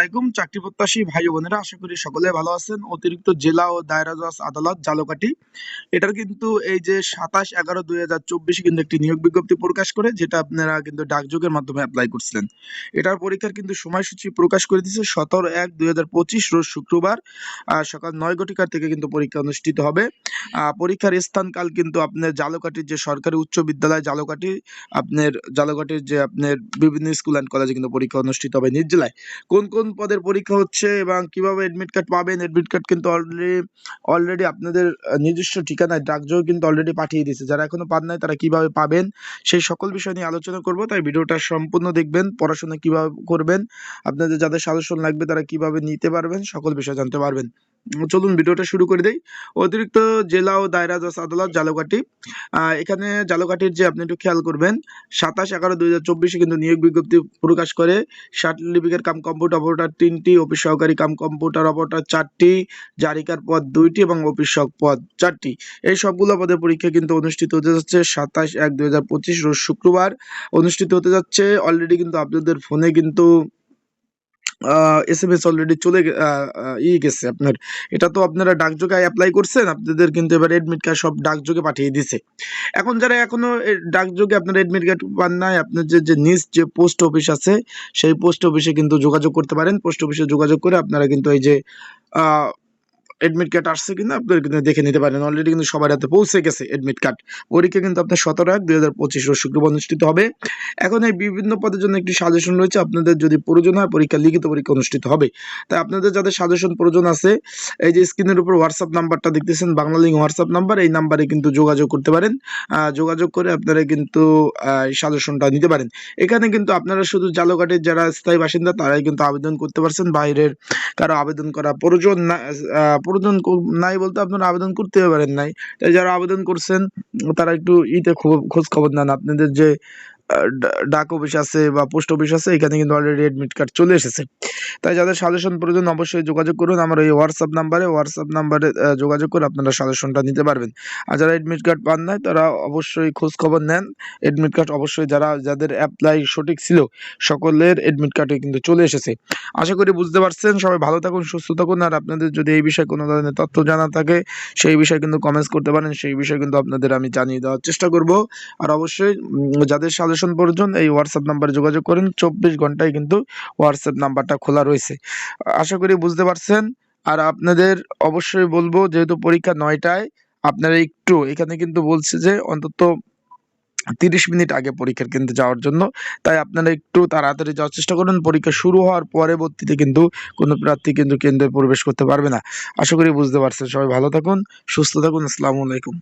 আলাইকুম চাকরি প্রত্যাশী ভাই বোনেরা, আশা করি সকলে ভালো আছেন। অতিরিক্ত জেলা ও দায়রা জজ আদালত জালকাটি এটার কিন্তু এই যে সাতাশ এগারো দুই হাজার চব্বিশে কিন্তু একটি নিয়োগ বিজ্ঞপ্তি প্রকাশ করে, যেটা আপনারা কিন্তু ডাকযোগের মাধ্যমে অ্যাপ্লাই করছিলেন। এটার পরীক্ষার কিন্তু সময়সূচি প্রকাশ করে দিয়েছে সতেরো এক দুই হাজার পঁচিশ, রোজ শুক্রবার সকাল নয় ঘটিকার থেকে কিন্তু পরীক্ষা অনুষ্ঠিত হবে। পরীক্ষার স্থানকাল কিন্তু আপনার জালকাটির যে সরকারি উচ্চ বিদ্যালয় জালকাটি আপনার জালকাটির যে আপনার বিভিন্ন স্কুল অ্যান্ড কলেজে কিন্তু পরীক্ষা অনুষ্ঠিত হবে নিজ জেলায় কোন কোন পদের পরীক্ষা হচ্ছে এবং কীভাবে এডমিট কার্ড পাবেন? এডমিট কার্ড কিন্তু অলরেডি অলরেডি আপনাদের নিজস্ব ঠিকানায় ডাকযোগ কিন্তু অলরেডি পাঠিয়ে দিয়েছে। যারা এখনও পান নাই, তারা কীভাবে পাবেন? সেই সকল বিষয় নিয়ে আলোচনা করব। তাই ভিডিওটা সম্পূর্ণ দেখবেন, পড়াশোনা কীভাবে করবেন, আপনাদের যাদের সাজেশন লাগবে তারা কীভাবে নিতে পারবেন, সকল বিষয় জানতে পারবেন। চলুন ভিডিওটা শুরু করে দেই। অতিরিক্ত জেলা ও দায়রা জজ আদালত জালকাটি এখানে জালকাঠির যে আপনি একটু খেয়াল করবেন, সাতাশ এগারো দুই হাজার চব্বিশে কিন্তু নিয়োগ বিজ্ঞপ্তি প্রকাশ করে, সার্টিফিকেট কাম কম্পিউটার অপারেটর তিনটি, অফিস সহকারী কাম কম্পিউটার অপারেটর চারটি, জারিকার পদ দুইটি এবং অফিস পদ চারটি। এই সবগুলো পদের পরীক্ষা কিন্তু অনুষ্ঠিত হতে যাচ্ছে সাতাশ এক দুই হাজার পঁচিশ রোজ শুক্রবার। অনুষ্ঠিত হতে যাচ্ছে অলরেডি কিন্তু আপনাদের ফোনে কিন্তু এস এম এস অলরেডি চলে গে- আহ, আহ, ই গেছে আপনার। এটা তো আপনারা ডাকযোগে অ্যাপ্লাই করছেন আপনাদের কিন্তু এবার এডমিট কার্ড সব ডাকযোগে পাঠিয়ে দিছে। এখন যারা এখনও ডাকযোগে আপনার এডমিট কার্ড পান নাই আপনার যে যে নিজ যে পোস্ট অফিস আছে সেই পোস্ট অফিসে কিন্তু যোগাযোগ করতে পারেন। পোস্ট অফিসে যোগাযোগ করে আপনারা কিন্তু এই যে এডমিট কার্ড আসছে কিনা আপনারা কিন্তু দেখে নিতে পারেন। অলরেডি কিন্তু সবার হাতে পৌঁছে গেছে এডমিট কার্ড পরীক্ষা কিন্তু আপনার সতেরো এক দুই হাজার পঁচিশ শুক্রবার অনুষ্ঠিত হবে। এখন এই বিভিন্ন পদের জন্য একটি সাজেশন রয়েছে। আপনাদের যদি প্রয়োজন হয় পরীক্ষা, লিখিত পরীক্ষা অনুষ্ঠিত হবে। তাই আপনাদের যাদের সাজেশন প্রয়োজন আছে, এই যে স্ক্রিনের উপর হোয়াটসঅ্যাপ নাম্বারটা দেখতেছেন বাংলা লিঙ্ক হোয়াটসঅ্যাপ নাম্বার এই নাম্বারে কিন্তু যোগাযোগ করতে পারেন। যোগাযোগ করে আপনারা কিন্তু সাজেশনটা নিতে পারেন। এখানে কিন্তু আপনারা শুধু জালকাটের যারা স্থায়ী বাসিন্দা, তারাই কিন্তু আবেদন করতে পারছেন। বাইরের কারও আবেদন করা প্রয়োজন না প্রয়োজন নাই বলতে আপনারা আবেদন করতে পারেন নাই। তাই যারা আবেদন করছেন, তারা একটু ইতে খোঁজ খবর নেন। আপনাদের যে ডাক অফিস আছে বা পোস্ট অফিস আছে, এখানে কিন্তু অলরেডি এডমিট কার্ড চলে এসেছে। তাই যাদের সাজেশন প্রয়োজন অবশ্যই যোগাযোগ করুন, আমার এই হোয়াটসঅ্যাপ নাম্বারে হোয়াটসঅ্যাপ নাম্বারে যোগাযোগ করে আপনারা সাজেশনটা নিতে পারবেন। আর যারা এডমিট কার্ড পান নাই, তারা অবশ্যই খোঁজ খবর নেন। এডমিট কার্ড অবশ্যই যারা, যাদের অ্যাপ্লাই সঠিক ছিল, সকলের এডমিট কার্ডে কিন্তু চলে এসেছে। আশা করি বুঝতে পারছেন। সবাই ভালো থাকুন, সুস্থ থাকুন। আর আপনাদের যদি এই বিষয়ে কোনো ধরনের তথ্য জানা থাকে, সেই বিষয়ে কিন্তু কমেন্টস করতে পারেন। সেই বিষয়ে কিন্তু আপনাদের আমি জানিয়ে দেওয়ার চেষ্টা করব। আর অবশ্যই যাদের সাজেশন প্রয়োজন এই হোয়াটসঅ্যাপ নাম্বারে যোগাযোগ করেন। চব্বিশ ঘন্টায় কিন্তু হোয়াটসঅ্যাপ নাম্বারটা খোলা রয়েছে। আশা করি বুঝতে পারছেন। আর আপনাদের অবশ্যই বলব, যেহেতু পরীক্ষা নয়টায়, আপনারা একটু, এখানে কিন্তু বলছে যে অন্তত তিরিশ মিনিট আগে পরীক্ষার কেন্দ্রে যাওয়ার জন্য। তাই আপনারা একটু তাড়াতাড়ি যাওয়ার চেষ্টা করুন। পরীক্ষা শুরু হওয়ার পরবর্তীতে কিন্তু কোনো প্রার্থী কিন্তু কেন্দ্রে প্রবেশ করতে পারবে না। আশা করি বুঝতে পারছেন। সবাই ভালো থাকুন, সুস্থ থাকুন। আসসালামু আলাইকুম।